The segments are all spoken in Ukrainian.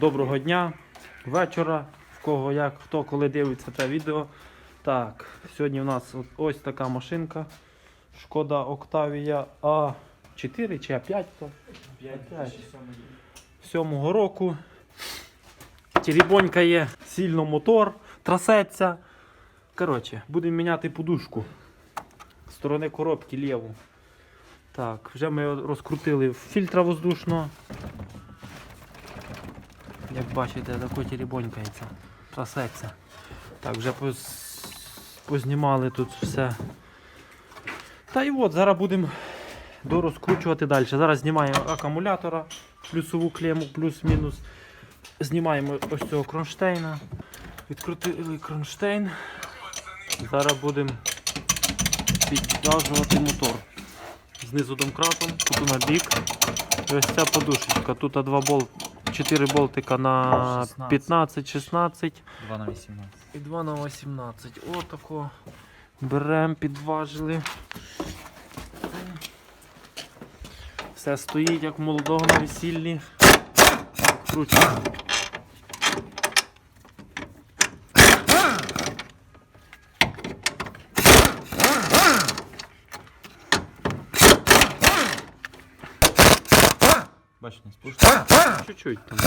доброго дня, вечора, в кого як, хто коли дивиться це відео. Так, сьогодні у нас ось така машинка. Шкода Octavia А4 чи А5 то? 5. Сьомого року. Теребонька є, сильно мотор, трасеться. Коротше, будемо міняти подушку. З сторони коробки ліву. Так, вже ми розкрутили фільтра воздушного. Як бачите, тако теребонькається, трасеться. Так, вже поз... познімали тут все. Та і от, зараз будемо дорозкручувати далі. Зараз знімаємо акумулятора, плюсову клему, плюс-мінус. Знімаємо ось цього кронштейна. Відкрутили кронштейн. Зараз будемо підтягувати мотор. Знизу домкратом, тут на бік. І ось ця подушечка. Тут два болт, 4 болтика на 15-16 2 на 18. і 2 на 18. Отако. Беремо, підважили. Все стоїть як молодого на весіллі. Кручуємо. Бачиш, не спушка. Чуть-чуть там.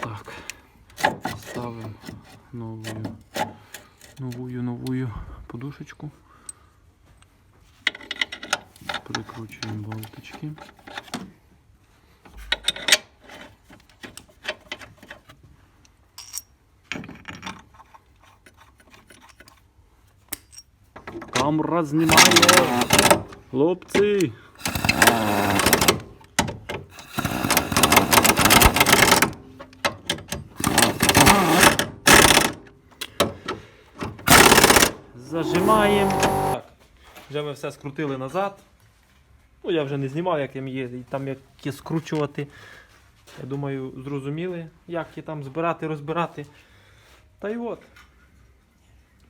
Так. Ставимо новую, новую, новую подушечку. Прикручуємо болтички. Камера знімає. Хлопці. Зажимаємо. Так, вже ми все скрутили назад. Ну, я вже не знімав, як їм є, там як є скручувати. Я думаю, зрозуміли, як її там збирати, розбирати. Та й от.